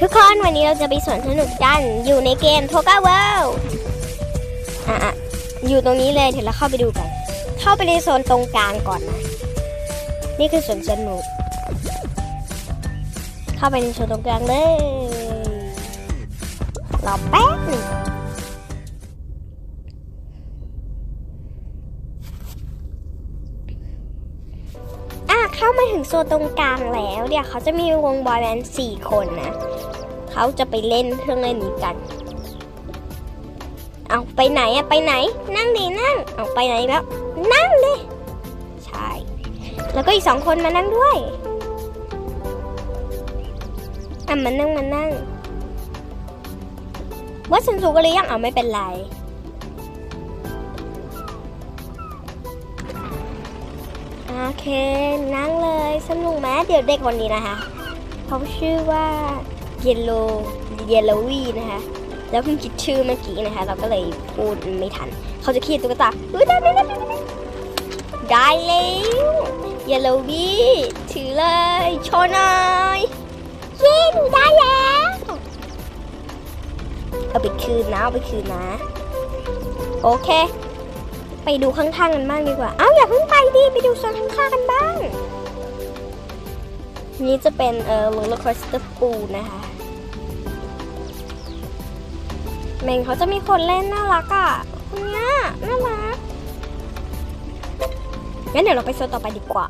ทุกคนวันนี้เราจะไปสวนสนุกกัน อยู่ในเกมโทกาเวิลด์อะอะอยู่ตรงนี้เลยเดี๋ยวเราเข้าไปดูกัน เข้าไปในโซนตรงกลางก่อนนะ นี่คือสวนสนุก เข้าไปในโซนตรงกลางเลยรอแป๊บ เข้ามาถึงโซนตรงกลางแล้วเดี๋ยวเขาจะมีวงบอยแบนด์สี่คนนะ เขาจะไปเล่นเครื่องเล่นนี้กัน เอาไปไหนอะไปไหน นั่งดินั่ง เอาไปไหนแล้ว นั่งดิใช่ แล้วก็อีกสองคนมานั่งด้วยอะมานั่งมานั่งว่าฉันสูงกันหรือยังเอาไม่เป็นไร เค นั่งเลยสนุกไหมเดี๋ยวเด็กคนนี้นะคะ เขาชื่อว่าเยลโลเยลโลวีนะคะ แล้วเพิ่งคิดชื่อเมื่อกี้นะคะ เราก็เลยพูดไม่ทัน เขาจะขีดตุ๊กตาอุ้ยได้ได้ได้ได้ได้แล้วเยลโลวีถือเลยโชว์หน่อยเย้หนูได้แล้วเอาไปคืนนะเอาไปคืนนะ โอเค ไปดูข้างๆกันบ้างดีกว่า เอ้าอย่าเพิ่งไปดิไปดูโซนข้างๆกันบ้าง นี่จะเป็นเอ่อ roller coaster ปูนะคะเมงเขาจะมีคนเล่นน่ารักอะคนเนี้ยน่ารักงั้นเดี๋ยวเราไปโซนต่อไปดีกว่า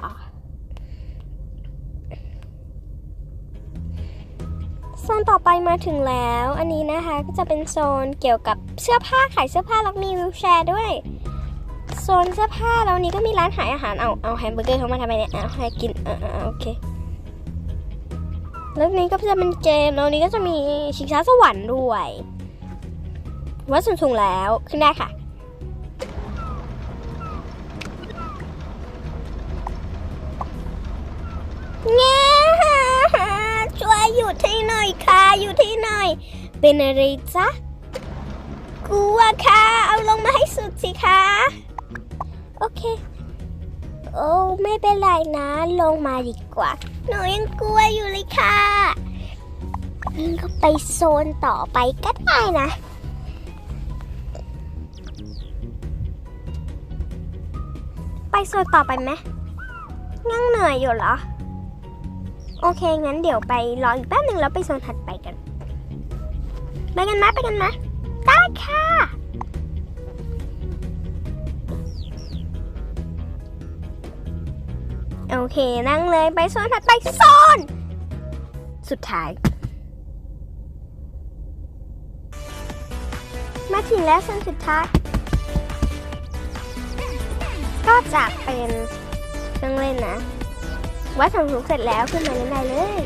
โซนต่อไปมาถึงแล้ว อันนี้นะคะก็จะเป็นโซนเกี่ยวกับเสื้อผ้าขายเสื้อผ้าแล้วมีวิวแชร์ด้วย ซนเสื้อผ้าแล้วนี้ก็มีร้านขายอาหารเอาเอาแฮมเบอร์เกอร์เขามาทำไมเนี่ยเอาให้กินเออโอเคแล้วนี้ก็จะเป็นเกมแล้วนี้ก็จะมีชิงช้าสวรรค์ด้วยว่าสูงสูงๆแล้วขึ้นได้ค่ะเงี้ยช่วยหยุดให้หน่อยค่ะหยุดให้หน่อย เป็นอะไรจ๊ะกลัวค่ะ เอาลงมาให้สุดสิคะ เค โอ้ไม่เป็นไรนะ ลงมาดีกว่า หนูยังกลัวอยู่เลยค่ะงั้นก็ไปโซนต่อไปก็ได้นะไปโซนต่อไปไหมยังเหนื่อยอยู่เหรอ โอเค งั้นเดี๋ยวไปรออีกแป๊บหนึ่งแล้วไปโซนถัดไปกัน ไปกันไหมไปกันไหมได้ค่ะ โอเค นั่งเลยไปโซนถัดไปโซน สุดท้าย มาถึงแล้วโซนสุดท้าย ก็จะเป็นเครื่องเล่นนะ วัดสำสูงเสร็จแล้วขึ้นมาเล่นได้เลย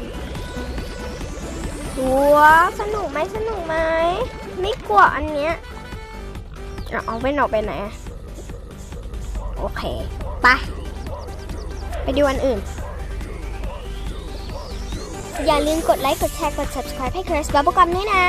ว้าวสนุกไหมสนุกไหมไม่กลัวอันเนี้ยเอาไปหนอกไปไหน โอเค ไป ไปดูอันอื่น อย่าลืมกดไลค์ กดแชร์ กด subscribe ให้ Chris Bubblegum ด้วยนะ